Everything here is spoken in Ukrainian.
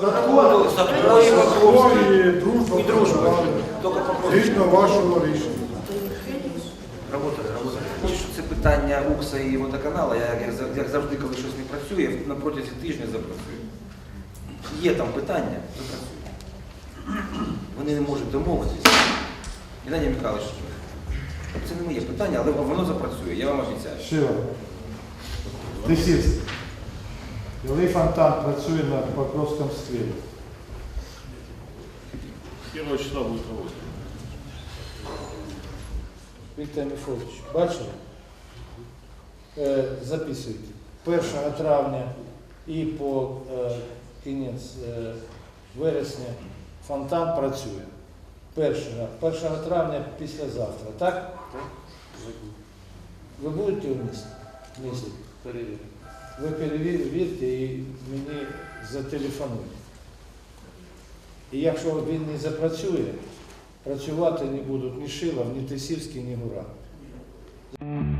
Сапковий, Покровський. і дружба. І дружба. Тільки Покровський. Згідно вашого рішення. Работає, работає. Що це питання УКСа і водоканалу, я як, як завжди, коли щось не працює, на протязі тижня запрацюю. Є там питання, запрацюю. Вони не можуть домовитися. Геннадій Михайлович, це не моє питання, але воно запрацює, я вам обіцяю. Шива. Лисівський. Білий фонтан працює на Покровському сквері. Первого числа будет работать. Віктор Міфович, бачили? Е, записуйте. 1 травня і по е, кінець е, вересня фонтан працює. 1, 1 травня післязавтра, так? Так. Ви будете в місті? В місті? ви перевірте і мені зателефонуйте. І якщо він не запрацює, працювати не будуть ні Шилов, ні Тисівський, ні Гуран.